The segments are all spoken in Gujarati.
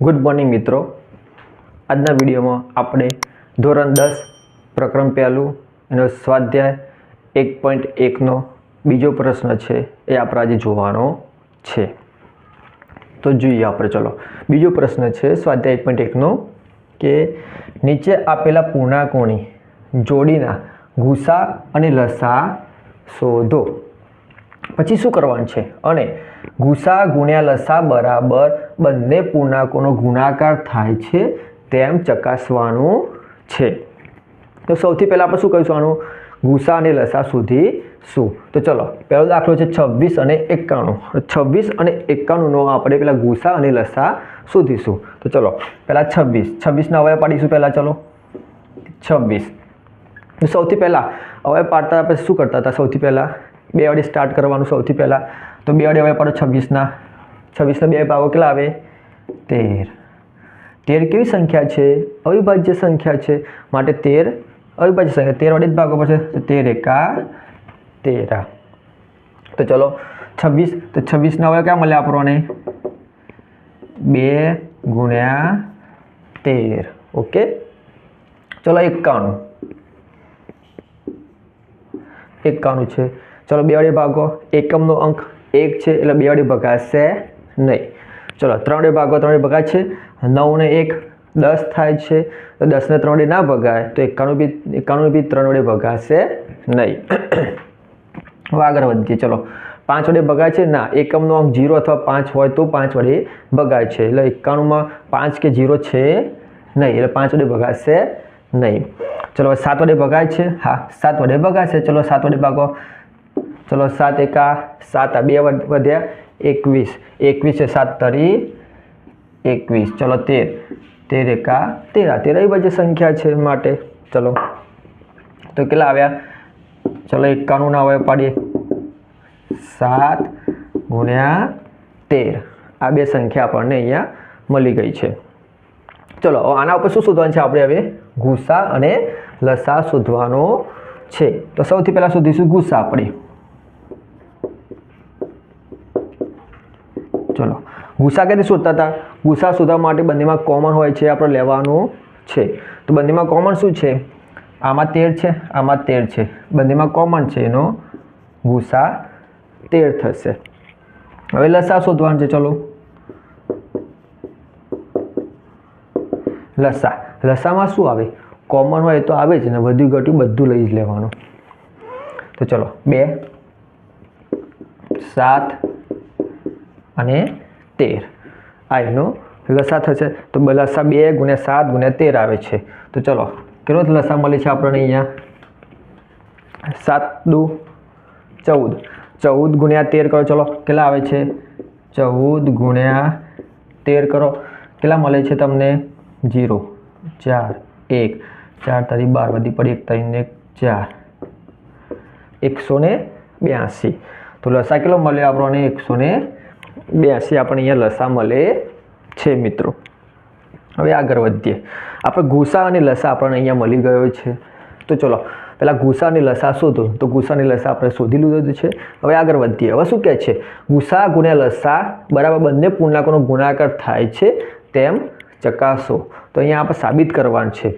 ગુડ મોર્નિંગ મિત્રો. આજના વિડીયોમાં આપણે ધોરણ દસ, પ્રકરણ પહેલું એનો સ્વાધ્યાય એક પોઈન્ટ એકનો બીજો પ્રશ્ન છે એ આપણે આજે જોવાનો છે. તો જોઈએ આપણે, ચલો. બીજો પ્રશ્ન છે સ્વાધ્યાય એક પોઈન્ટ એકનો કે નીચે આપેલા પૂર્ણાંકોની જોડીના ગુસા અને લસા શોધો. પછી શું કરવાનું છે? અને ગુસા ગુણ્યા લસા બરાબર બંને પૂર્ણાંકોનો ગુણાકાર થાય છે તેમ ચકાસવાનું છે. તો સૌથી પહેલાં આપણે શું કહીશું ગુસા અને લસા શોધીશું તો ચલો, પહેલો દાખલો છે છવ્વીસ અને એકાણું. છવ્વીસ અને એકાણુંનો આપણે પહેલાં ગુસા અને લસા શોધીશું. તો ચલો, પહેલાં છવ્વીસ. છવ્વીસના હવે પાડીશું પહેલાં, ચલો. છવ્વીસ. સૌથી પહેલાં હવે પાડતા આપણે શું કરતા હતા સૌથી પહેલાં? બે વડે સ્ટાર્ટ કરવાનું સૌથી પહેલાં. તો બે વડે અવય પાડો છવ્વીસના. છવ્વીસના બે ભાગો કેટલા આવે? તેર. તેર કેવી સંખ્યા છે? અવિભાજ્ય સંખ્યા છે. માટે તેર અવિભાજ્ય સંખ્યા. તેર વડે જ ભાગો પડશે. તેર એકા તેરા. તો ચલો, છવ્વીસ, તો છવ્વીસના હવે ક્યાં મળ્યા આપણને? બે ગુણ્યા તેર. ઓકે? ચલો, એકાણું. એકાણું છે. ચલો, બે વડે ભાગો. એકમનો અંક એક છે, એટલે બે વડે ભગાશે નહીં. ચલો ત્રણ ભાગો ત્રણ ભગાય છે. નવને એક દસ થાય છે. તો દસને ત્રણ વડે ના ભગાય, તો એકાણું બી એકાણું બી ત્રણ વડે ભગાશે નહીં. હવે આગળ વધીએ, ચલો. પાંચ વડે ભગાય છે? ના, એકમનો અંક જીરો અથવા પાંચ હોય તો પાંચ વડે ભગાય છે. એટલે એકાણુંમાં પાંચ કે જીરો છે નહીં, એટલે પાંચ વડે ભગાશે નહીં. ચલો સાત વડે ભગાય છે? હા, સાત વડે ભગાશે. ચલો, સાત વડે ભાગો. ચલો, સાત એકા સાત આ બે વડે વધ્યા. એકવીસ. એકવીસે સાત તરી એકવીસ. ચલો તેર. તેર એકા તેરા. તેર બધી સંખ્યા છે માટે. ચલો. તો કેટલા આવ્યા? ચલો એકાણું ના હવે પાડીએ સાત ગુણ્યા તેર. આ બે સંખ્યા આપણને અહીંયા મળી ગઈ છે. ચલો આના ઉપર શું શોધવાનું છે આપણે હવે? ગુસા અને લસા શોધવાનો છે. તો સૌથી પહેલાં શોધીશું ગુસા આપણે ચલો ગુસા ક્યાંથી શોધતા હતા? ગુસા શોધવા માટે બંનેમાં કોમન હોય છે આપણે લેવાનું છે. તો બંનેમાં કોમન શું છે? આમાં તેર છે, આમાં તેર છે. બંનેમાં કોમન છે એનો ગુસા તેર થશે. હવે લસા શોધવાનું છે, ચલો. લસા. લસામાં શું આવે? કોમન હોય તો આવે જ ને, વધુ ઘટ્યું બધું લઈ જ લેવાનું. તો ચલો, બે, સાત અને તેર. આ એનો લસા થશે. તો લસા બે ગુણ્યા સાત ગુણ્યા તેર આવે છે. તો ચલો, કેટલો લસા મળે છે આપણને અહીંયા? સાત દુ ચૌદ. ચૌદ ગુણ્યા તેર કરો, ચલો, કેટલા આવે છે? ચૌદ ગુણ્યા તેર કરો. કેટલા મળે છે તમને? જીરો. ચાર. એક. ચાર તારી બાર વધી પડી એક ત્રણ ને ચાર. એકસો ને બ્યાસી. તો લસા કેટલો મળ્યો આપણને? એકસો ને બ્યાસી આપણે અહીંયા લસા મળે છે મિત્રો. હવે આગળ વધીએ. આપણે ગુસા અને લસા આપણને અહીંયા મળી ગયો છે. તો ચલો, પહેલાં ગુસા અને લસા શોધો. તો ગુસા લસા આપણે શોધી લીધો છે. હવે આગળ વધીએ. હવે શું કહે છે? ગુસા ગુણ્યા લસા બરાબર બંને પૂર્ણાંકોનો ગુણાકાર થાય છે તેમ ચકાસો. તો અહીંયા આપણે સાબિત કરવાનું છે.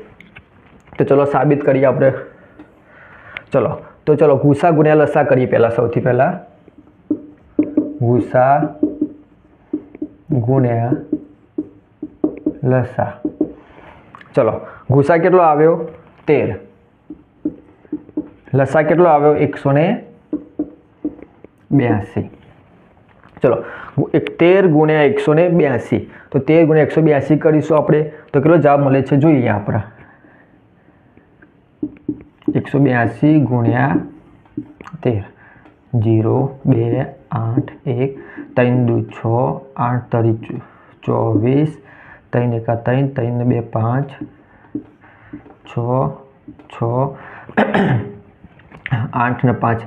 તો ચલો સાબિત કરીએ આપણે. ચલો, તો ચલો ગુસા ગુણ્યા લસા કરીએ પહેલાં સૌથી પહેલાં. ગુસા ગુણ્યા લસા. ચલો, ગુસા કેટલો આવ્યો? તેર. લસા કેટલો આવ્યો? એકસો ને બ્યાસી. ચલો તેર ગુણ્યા એકસો ને બ્યાસી. તો તેર ગુણ્યા એકસો બ્યાસી કરીશું આપણે. તો કેટલો જવાબ મળે છે? જોઈએ આપણા. એકસો બ્યાસી ગુણ્યા તેર. જીરો, બે આઠ એક, ત્રણ દુ છ, આઠ તરી ચોવીસ, ત્રણ એકા ત્રણ ત્રણ બે પાંચ, છ છ, આઠ ને પાંચ,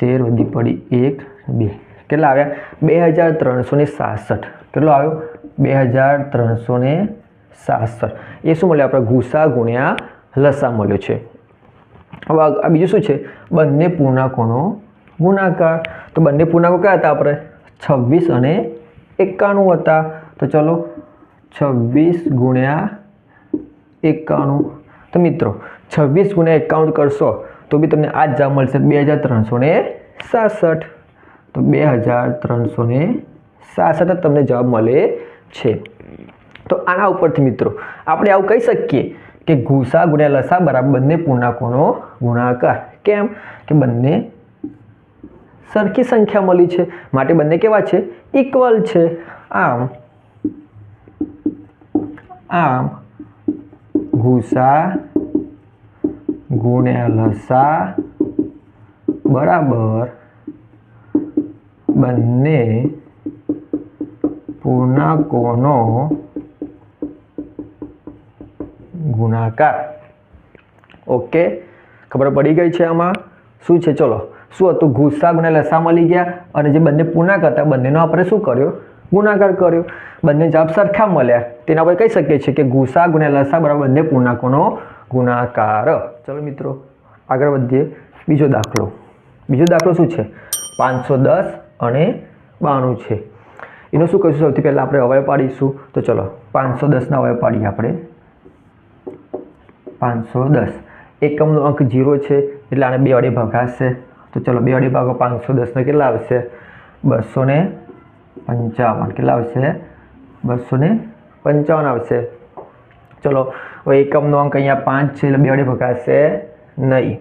તેર વધી પડી એક, બે. કેટલા આવ્યા? બે હજાર ત્રણસો ને સાસઠ. કેટલો આવ્યો? બે હજાર ત્રણસો ને સાસઠ. એ શું મળ્યું? આપણે ગુસા ગુણ્યા લસા મળ્યો છે. હવે આ બીજું શું છે? બંને પૂર્ણાંકોનો ગુણાકાર. તો બંને પૂર્ણાંકો કયા હતા આપણે? છવ્વીસ અને એકાણું હતા. તો ચલો, છવ્વીસ ગુણ્યા એકાણું. તો મિત્રો, છવ્વીસ ગુણ્યા એકાઉન્ટ કરશો, તો બી તમને આ જ જવાબ મળશે. બે હજાર ત્રણસો ને સાસઠ. તો બે હજાર ત્રણસો ને સાસઠ જ તમને જવાબ મળે છે. તો આના ઉપરથી મિત્રો, આપણે આવું કહી શકીએ કે ગુસા ગુણ્યા લસા બરાબર બંને પૂર્ણાંકોનો ગુણાકાર. કેમ? કે બંને સરખી સંખ્યા મળી છે. માટે બંને કેવા છે? ઇક્વલ છે. આમ. આમ. ગુસા ગુણ્યા લસા બરાબર બંને પૂર્ણાંકોનો ગુણાકાર. ઓકે? ખબર પડી ગઈ છે આમાં? શું છે? ચલો. શું હતું? ગુસ્સા ગુણ્યા લસા મળી ગયા? અને જે બંને પૂર્ણાંક હતા, બંનેનો આપણે શું કર્યો? ગુણાકાર કર્યો. બંને જવાબ સરખા મળ્યા. તેના આપણે કહી શકીએ છીએ કે ગુસા ગુણ્યા લસા બરાબર બંને પૂર્ણાંકોનો ગુણાકાર ચલો મિત્રો, આગળ વધીએ. બીજો દાખલો. બીજો દાખલો શું છે? પાંચસો દસ અને બાણું છે. એનું શું કહીશું? સૌથી પહેલાં આપણે અવયવ પાડીશું. તો ચલો, પાંચસો દસના અવયવ પાડીએ આપણે. પાંચસો દસ. એકમનો અંક જીરો છે, એટલે આને બે વડે ભગાશે. તો ચલો બે વડે ભાગો પાંચસો દસને કેટલા આવશે? બસો ને પંચાવન. કેટલા આવશે? બસો ને પંચાવન આવશે. ચલો, હવે એકમનો અંક અહીંયા પાંચ છે એટલે બે વડે ભગાશે નહીં.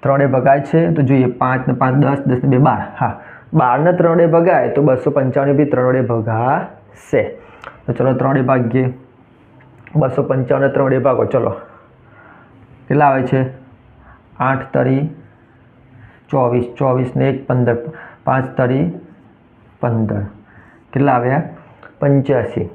ત્રણ ભગાય છે, તો જોઈએ પાંચ ને પાંચ દસ દસ ને બે બાર. હા, બારને ત્રણ ભગાય, તો બસો પંચાવન બી ત્રણ ભગાશે. તો ચલો ત્રણ ભાગીએ. બસો પંચાવન ત્રણ ભાગો. ચલો, કેટલા આવે છે? આઠ તરી ચોવીસ ચોવીસને એક પંદર, પાંચ તરી પંદર. કેટલા આવ્યા? પંચ્યાસી.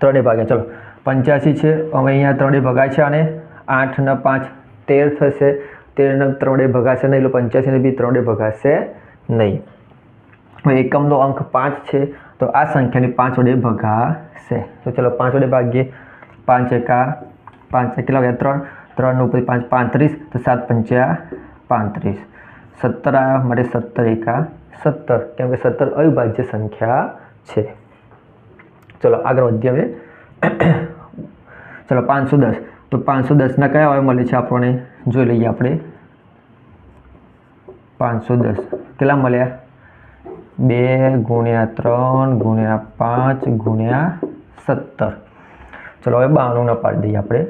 ત્રણે ભાગ્યા. ચલો, પંચ્યાસી છે, હવે અહીંયા ત્રણે ભગાય છે અને આઠને પાંચ, તેર થશે. તેરને ત્રણે ભગાશે નહીં, એટલે પંચ્યાસીને બી ત્રણે ભગાશે નહીં. એકમનો અંક પાંચ છે, તો આ સંખ્યાને પાંચ વડે ભગાશે. તો ચલો, પાંચ વડે ભાગીએ. પાંચ એકા, પાંચ, કેટલા વાગ્યા ત્રણ. ત્રણ ઉપર પાંચ પાંત્રીસ, તો સાત પંચ્યા પાંત્રીસ. સત્તર આવ્યા માટે સત્તર એકા સત્તર, કેમ કે સત્તર અવિભાજ્ય સંખ્યા છે. ચલો, આગળ વધીએ હવે. ચલો, પાંચસો દસ. તો પાંચસો દસના કયા હવે મળે છે આપણને? જોઈ લઈએ આપણે. પાંચસો દસ. કેટલા મળ્યા? બે ગુણ્યા ત્રણ ગુણ્યા પાંચ ગુણ્યા સત્તર. ચલો, હવે બાણુંના પાડી દઈએ આપણે.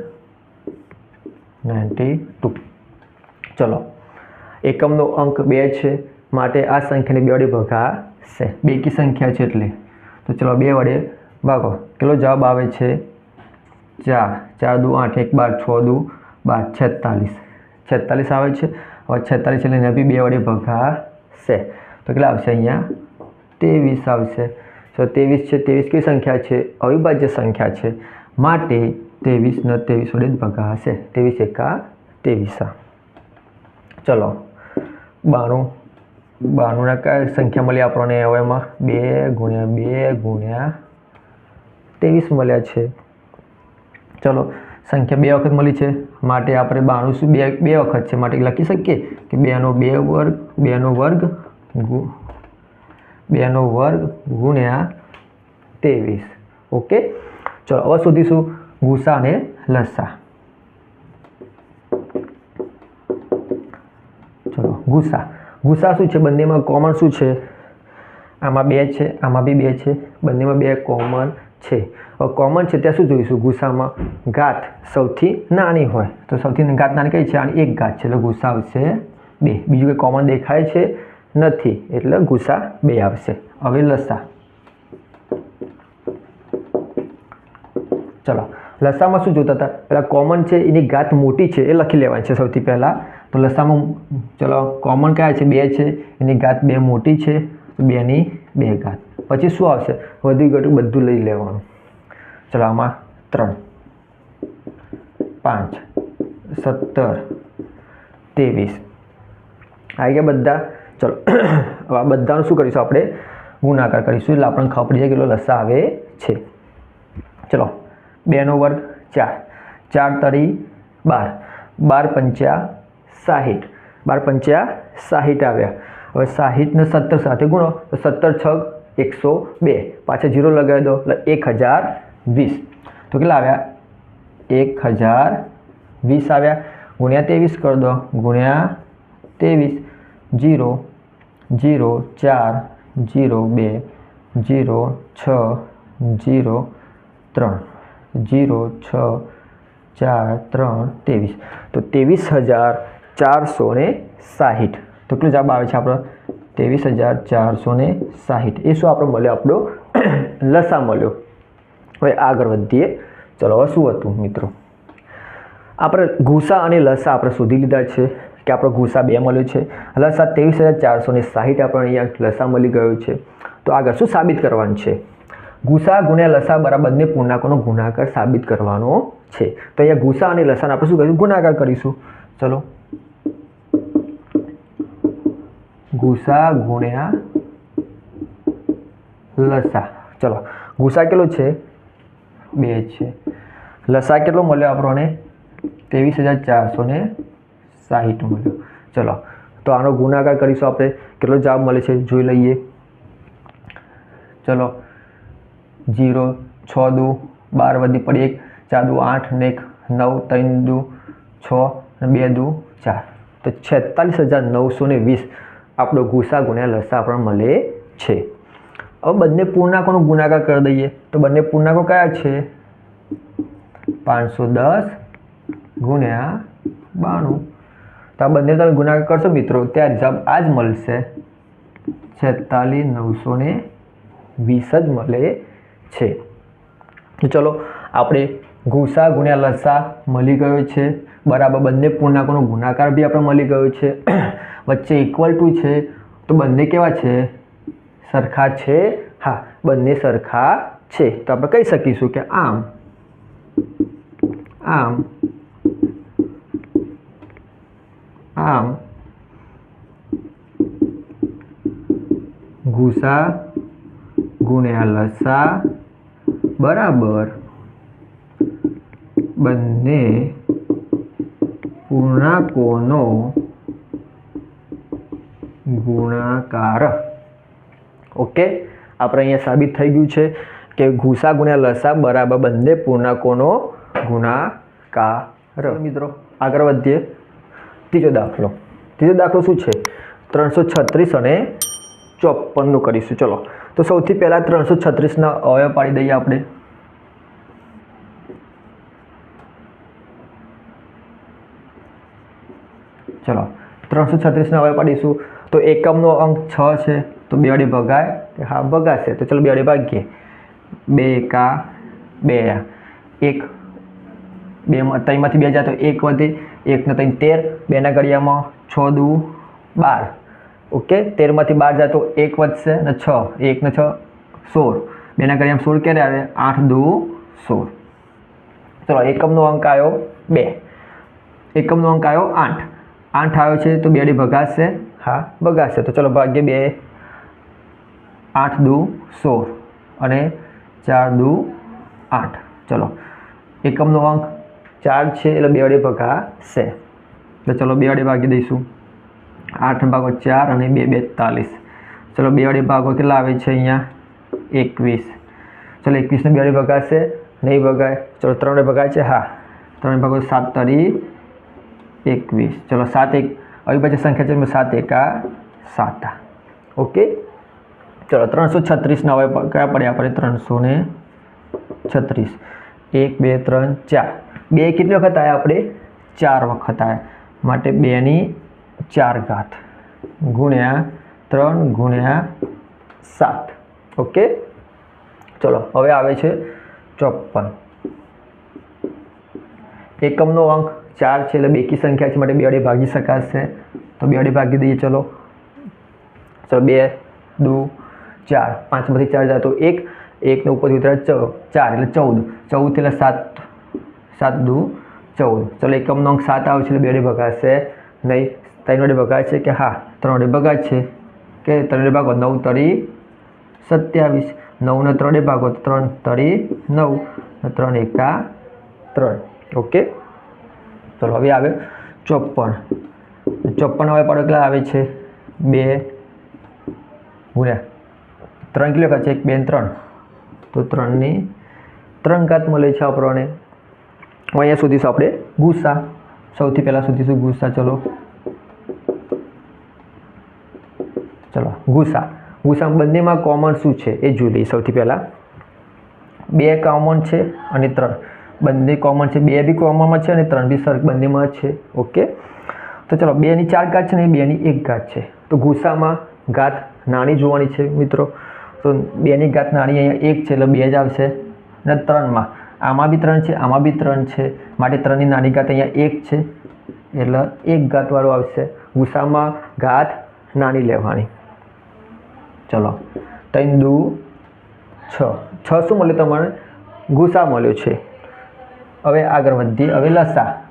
Ninety two. ચલો એકમનો અંક બે છે. માટે આ સંખ્યાને બે વડે ભગાશે બેકી સંખ્યા છે એટલે. તો ચલો બે વડે ભાગો. કેટલો જવાબ આવે છે? ચાર. ચાર દુ આઠ. એક બાર છ દુ બાર. છેતાલીસ. છેતાલીસ આવે છે. હવે છેતાલીસ એટલે બી બે વડે ભગાશે તો કેટલા આવશે અહીંયા? ત્રેવીસ આવશે. તો ત્રેવીસ છે. ત્રેવીસ કઈ સંખ્યા છે? અવિભાજ્ય સંખ્યા છે. માટે ત્રેવીસ ને ત્રેવીસ વડે જ ભગાશે ત્રેવીસ એકા ત્રેવીસા. ચલો. બાણું. બાણુંના કયા સંખ્યા મળી આપણને હવે એમાં? બે ગુણ્યા બે ગુણ્યા ત્રેવીસ મળ્યા છે. ચલો, સંખ્યા બે વખત મળી છે. માટે આપણે બાણું શું, બે બે વખત છે? માટે લખી શકીએ કે બેનો બે વર્ગ, બેનો વર્ગ ગુ, બેનો વર્ગ ગુણ્યા ત્રેવીસ. ઓકે? ચલો, હવે શોધીશું ગુસા અને લસા. ગુસા ગુસા શું છે? બંનેમાં કોમન શું છે? આમાં બે છે, આમાં બી બે છે. બંનેમાં બે કોમન છે. કોમન છે ત્યાં શું જોઈશું? ગુસામાં ઘાત સૌથી નાની હોય. તો સૌથી ઘાત નાની કઈ છે? અને એક ઘાત છે. એટલે ગુસા આવશે બે. બીજું કંઈ કોમન દેખાય છે નથી. એટલે ગુસા બે આવશે. હવે લસા. ચલો. લસામાં શું જોતા હતા? પહેલાં કોમન છે, એની ઘાત મોટી છે, એ લખી લેવાની છે સૌથી પહેલાં. તો લસામાં ચલો કોમન કયા છે? બે છે. એની ઘાત બે મોટી છે. તો બેની બે ઘાત. પછી શું આવશે? વધી ઘટું બધું લઈ લેવાનું. ચલો આમાં ત્રણ, પાંચ, સત્તર, ત્રેવીસ. આવી ગયા બધા. ચલો, હવે આ બધાનું શું કરીશું આપણે? ગુણાકાર કરીશું. એટલે આપણને ખબર જાય કેટલો લસા આવે છે. ચલો, બેનો વર્ગ ચાર. ચાર તરી બાર. બાર પંચ્યા સાહીઠ. બાર પંચ્યા સાહીઠ આવ્યા. હવે સાહીઠને સત્તર સાથે ગુણો, તો સત્તર છ એકસો બે. પાછા જીરો લગાવી દો, એટલે એક હજાર વીસ. તો કેટલા આવ્યા? એક હજાર વીસ આવ્યા. ગુણ્યા ત્રેવીસ કરી દો, ગુણ્યા ત્રેવીસ. જીરો જીરો ચાર, જીરો બે, જીરો છ, જીરો ત્રણ. જીરો છ, ચાર, ત્રણ, ત્રેવીસ. તો ત્રેવીસ હજાર ચારસો ને સાહીઠ. તો કેટલો જવાબ આવે છે આપણો? ત્રેવીસ હજાર ચારસો ને સાહીઠ. એ શું આપણો મળ્યો? આપણો લસા મળ્યો. હવે આગળ વધીએ. ચલો, હવે શું હતું મિત્રો? આપણે ઘૂસા અને લસા આપણે શોધી લીધા છે કે આપણો ઘૂસા બે મળ્યો છે. લસા ત્રેવીસ હજાર ચારસો ને સાહીઠ આપણે અહીંયા લસા મળી ગયો છે. તો આગળ શું સાબિત કરવાનું છે? ગુસા ગુણ્યા લસા બરાબર બંને પૂર્ણાંકોનો ગુણાકાર સાબિત કરવાનો છે. તો અહીંયા ગુસા અને લસાને આપણે શું કરીશું ગુણાકાર કરીશું. ચલો ગુસા ગુણ્યા લસા. ચલો, ગુસા કેટલો છે? બે છે. લસા કેટલો મળ્યો આપણને? ત્રેવીસ હજાર ચારસો ને સાહીઠ મળ્યો. ચલો, તો આનો ગુણાકાર કરીશું આપણે. કેટલો જવાબ મળે છે? જોઈ લઈએ. ચલો, જીરો, છ દુ, બાર વધી પડી એક, ચાર દુ, આઠ, ને એક, નવ, ત્રણ દુ, છ અને બે દુ, ચાર. તો છેતાલીસ હજાર નવસો ને વીસ. આપણો ગુસા ગુણ્યા લસા પણ મળે છે. હવે બંને પૂર્ણાંકોનો ગુણાકાર કરી દઈએ. તો બંને પૂર્ણાંકો કયા છે? પાંચસો દસ ગુણ્યા બાણું. તો આ બંને તમે ગુણાકાર કરશો મિત્રો ત્યાં જવાબ આ જ મળશે. છેતાલીસ નવસો ને વીસ જ મળે છે. ચલો, આપણે ગુસા ગુણ્યા લસા મળી ગયો છે. બરાબર, બંને પૂર્ણાંકોનો ગુણાકાર બી આપણે મળી ગયો છે. વચ્ચે ઇક્વલ ટુ છે, તો બંને કેવા છે? સરખા છે? હા, બંને સરખા છે. તો આપણે કહી શકીશું કે આમ આમ આમ ગુસા ગુણ્યા લસા બરાબર બંને પૂર્ણાંકોનો ગુણાકાર. ઓકે આપણે અહીંયા સાબિત થઈ ગયું છે કે ઘુસા ગુણ્યા લસા બરાબર બંને પૂર્ણાંકોનો ગુણાકાર. મિત્રો. આગળ વધીએ. ત્રીજો દાખલો. ત્રીજો દાખલો શું છે? ત્રણસો છત્રીસ અને ચોપનનું કરીશું. ચલો. તો સૌથી પહેલાં ત્રણસો છત્રીસના અવયવ પાડી દઈએ આપણે. ચલો. ત્રણસો છત્રીસના અવયવ પાડીશું. તો એકમનો અંક છ છે, તો બે અડી ભગાય હા, ભગાશે. તો ચલો બે વડે ભાગીએ. બે એકા બે એક, બે ત્રણમાંથી બે જાય તો એક વધે, એકને ત્રણ તેર. બેના ઘડિયામાં છ દુ બાર. ઓકે? તેરમાંથી બાર જાય તો એક વધશે ને છ. એકને છ, સોળ. બેના ઘડિયામાં સોળ ક્યારે આવે? આઠ દુ સોળ. ચલો, એકમનો અંક આવ્યો બે. એકમનો અંક આવ્યો આઠ. આઠ આવ્યો છે તો બે અડી ભગાશે. હા બગાશે તો ચલો ભાગ્ય બે. આઠ દુ સોળ અને ચાર દુ આઠ. ચલો. એકમનો અંક ચાર છે એટલે બે વડે ભગાશે એટલે ચલો બે વડે ભાગી દઈશું. આઠ ભાગો ચાર અને બે બેતાલીસ. ચલો બે વડે ભાગો કેટલા આવે છે અહીંયા? એકવીસ. ચલો એકવીસને બે વડે ભગાશે નહીં ભગાય, ચલો ત્રણ વડે ભગાય છે, હા. ત્રણ ભાગો સાત તરી એકવીસ. ચલો સાત એક પછી સંખ્યા છે સાત એકા સાત ઓકે? ચલો, ત્રણસો છત્રીસના હવે કયા પડ્યા? આપણે ત્રણસો ને છત્રીસ. એક, બે, ત્રણ, ચાર. બે કેટલી વખત આવ્યા આપણે? ચાર વખત આવ્યા માટે બેની ચાર ઘાત. ગુણ્યા ત્રણ ગુણ્યા સાત. ઓકે? ચલો, હવે આવે છે ચોપન. એકમનો અંક ચાર છે એટલે બેકી સંખ્યા છે, માટે બે અડે ભાગી શકાશે. તો બે અડે ભાગી દઈએ, ચલો. ચલો, બે, દુ, ચાર. પાંચમાંથી ચાર જાય તો એક. એકને ઉપરથી ઉતરા ચાર એટલે ચૌદ. ચૌદ એટલે સાત. સાત, દુ, ચૌદ. ચલો, એકમનો અંક સાત આવે છે એટલે બે અડે ભગાશે. નહીં, ત્રણ વડે ભગાય છે કે હા, ત્રણ વડે ભગાય છે. કે ત્રણ વડે ભાગો નવ તરી સત્યાવીસ. નવને ત્રણે ભાગો ત્રણ તરી નવ. ત્રણ એકા ત્રણ. ઓકે? ચલો, હવે આવે ચોપન ચોપન હવે પાડો કેટલા આવે છે? બે. ગુણ્યા. ત્રણ કિલો છે? એક, બે ત્રણ. તો ત્રણની ત્રણ ઘાત મળે છે આપણને. અહીંયા શોધીશું આપણે ગુસ્સા. સૌથી પહેલાં શોધીશું ગુસ્સા? ચલો. ચલો, ગુસ્સા. ગુસ્સા બંનેમાં કોમન શું છે? એ જોઈ લઈએ સૌથી પહેલાં. બે કોમન છે અને ત્રણ. બંને કોમન છે, બે બી કોમનમાં છે અને ત્રણ બી સર બંનેમાં છે, ઓકે? તો ચલો બેની ચાર ઘાત છે ને બેની એક ઘાત છે. તો ગુસ્સામાં ઘાત નાની જોવાની છે, મિત્રો. તો બેની ઘાત નાની અહીંયા એક છે, એટલે બે જ આવશે. અને ત્રણમાં, આમાં બી ત્રણ છે, આમાં બી ત્રણ છે. માટે ત્રણની નાની ઘાત અહીંયા એક છે, એટલે એક ઘાતવાળું આવશે. ગુસ્સામાં ઘાત નાની લેવાની. ચલો, ત્રણ દુ છ. છ શું મળ્યું તમારે ગુસા મળ્યો છે. હવે આગળ વધીએ હવે લસા.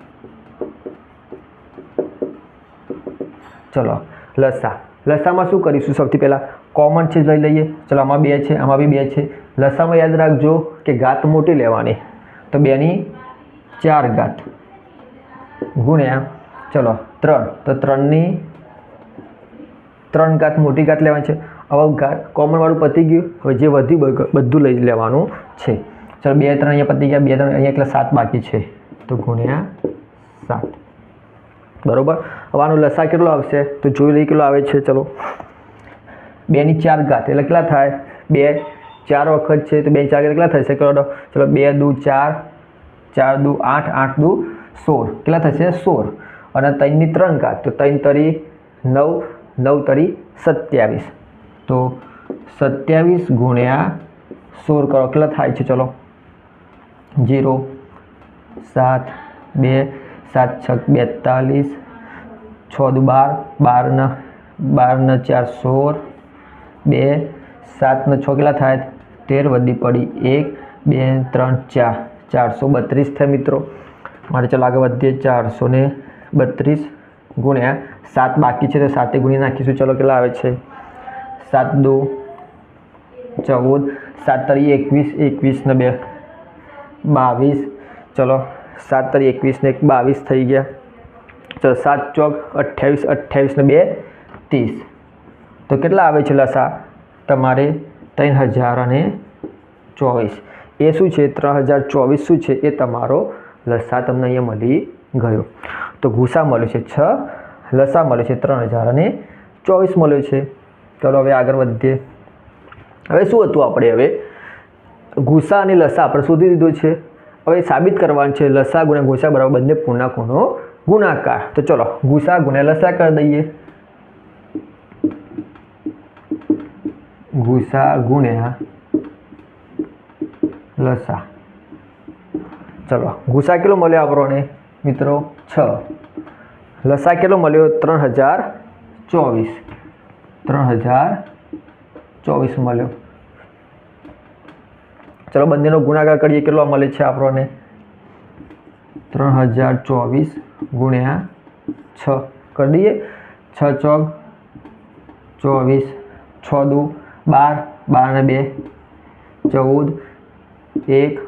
ચલો, લસા. લસામાં શું કરીશું? સૌથી પહેલાં કોમન છે લઈ લઈએ. ચલો, આમાં બે છે, આમાં બી બે છે. લસામાં યાદ રાખજો કે ઘાત મોટી લેવાની. તો બેની ચાર ઘાત. ગુણ્યા, ચલો, ત્રણ. તો ત્રણની ત્રણ ઘાત મોટી ઘાત લેવાની છે. હવે ઘાત કોમનવાળું પતી ગયું. હવે જે વધ્યું, બધું લઈ લેવાનું છે. ચલો બે ત્રણ અહીંયા પતી ગયા, બે ત્રણ અહીંયા એટલે સાત બાકી છે. તો ગુણ્યા સાત. બરોબર? હવે આનો લસા કેટલો આવશે? તો જોઈ લઈએ કેટલો આવે છે, ચલો. બેની ચાર ઘાત, એટલે કેટલા થાય? બે, ચાર વખત છે, તો બે ચાર કેટલા થશે? કરો ચલો, બે, દુ, ચાર ચાર, દુ, આઠ આઠ, દુ, સોળ. કેટલા થશે? સોળ. અને ત્રણની ત્રણ ઘાત, તો ત્રણ તરી નવ નવ તરી સત્યાવીસ. તો સત્યાવીસ ગુણ્યા સોળ કરો. કેટલા થાય છે, ચલો? જીરો, સાત, બે, સાત છક બેતાલીસ, છ દુ બાર, બારના બારના ચાર, સોળ, બે, સાતના છ કેટલા થાય? તેર વધી પડી એક, બે, ત્રણ, ચાર. ચારસો બત્રીસ થાય મિત્રો. મારે ચાલો આગળ વધીએ. ચારસો ને બત્રીસ ગુણ્યા સાત બાકી છે તો સાતે ગુણી નાખીશું. ચલો કેટલા આવે છે? સાત દો ચૌદ. સાત તરી એકવીસ. એકવીસ ને બે. બાવીસ. ચલો, સાત તરી એકવીસ ને એક બાવીસ થઈ ગયા. ચલો, સાત ચોક અઠ્યાવીસ અઠ્યાવીસ ને બે ત્રીસ. તો કેટલા આવે છે લસા? તમારે ત્રણ હજાર અને ચોવીસ. એ શું છે? ત્રણ હજાર ચોવીસ શું છે? એ તમારો લસા તમને અહીંયા મળી ગયો. તો ગુસા મળ્યો છે છ, લસા મળ્યો છે ત્રણ હજાર અને ચોવીસ મળ્યો છે. ચલો, હવે આગળ વધીએ. હવે શું હતું આપણે હવે? ગુસા અને લસા આપણે શોધી દીધો છે. હવે સાબિત કરવાનું છે લસા ગુણ્યા ગુસા બરાબર બંને પૂર્ણાંકોનો ગુણાકાર. તો ચલો ગુસા ગુણ્યા લસા કરી દઈએ. ગુસા ગુણ્યા લસા. ચલો ગુસા કેટલો મળ્યો આપણને મિત્રો? છ. લસા કેટલો મળ્યો? ત્રણ હજાર ચોવીસ. ત્રણ હજાર ચોવીસ મળ્યો. ચલો બંનેનો ગુણાકાર કરીએ, કેટલો મળે છે આપણને? ત્રણ હજાર ચોવીસ ગુણ્યા છ. કરી દઈએ. છ ચોક, ચોવીસ, છ દુ, બાર બાર ને બે. ચૌદ, એક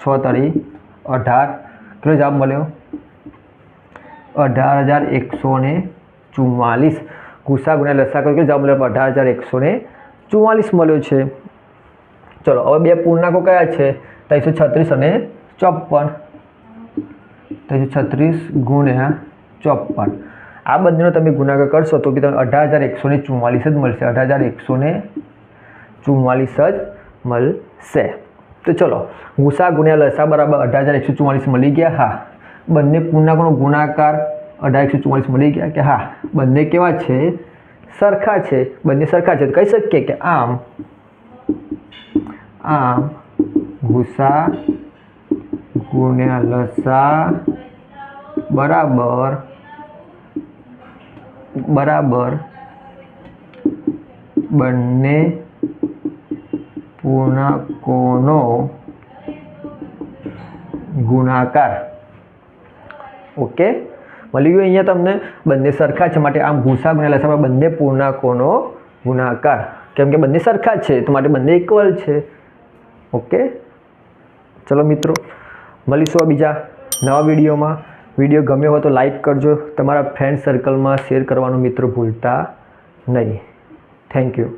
છ તરી અઢાર. કેટલો જવાબ મળ્યો? અઢાર હજાર એકસો ને ચુમ્માલીસ ગુસા ગુણ્યા લસા કેટલો જવાબ મળ્યો? અઢાર હજાર એકસો ને ચુમ્માલીસ મળ્યો છે. ચલો, હવે બે પૂર્ણાંકો કયા છે? ત્રણસો છત્રીસ અને ચોપન ત્રણસો છત્રીસ ગુણ્યા ચોપન આ બંનેનો તમે ગુણાકાર કરશો તો બી તમને અઢાર હજાર એકસો ને જ મળશે. અઢાર હજાર એકસો ને જ મળશે. તો ચલો, ગુસા ગુણ્યા લસા બરાબર અઢાર હજાર એકસો ચુમ્માલીસ મળી ગયા. હા. બંને પૂર્ણાંકોનો ગુણાકાર અઢાર એકસો ચુમ્માલીસ મળી ગયા કે હા? બંને કેવા છે? સરખા છે. બંને સરખા છે. તો કહી શકીએ કે આમ આમ ભૂસા ગુણ્યા લસા, બરાબર બરાબર, બંને પૂર્ણાંકોનો ગુણાકાર. ઓકે? મળી ગયું અહીંયા તમને બંને સરખા છે માટે આમ ભૂસા ગુણ્યા લસામાં બંને પૂર્ણાંકોનો ગુણાકાર. કેમ કે બંને સરખા છે, તો માટે બંને ઇક્વલ છે. ઓકે? ચલો મિત્રો, મળીશું આ બીજા નવા વિડીયોમાં. વીડિયો ગમ્યો હોય તો લાઈક કરજો. તમારા ફ્રેન્ડ સર્કલમાં શેર કરવાનું મિત્રો ભૂલતા નહીં. Thank you.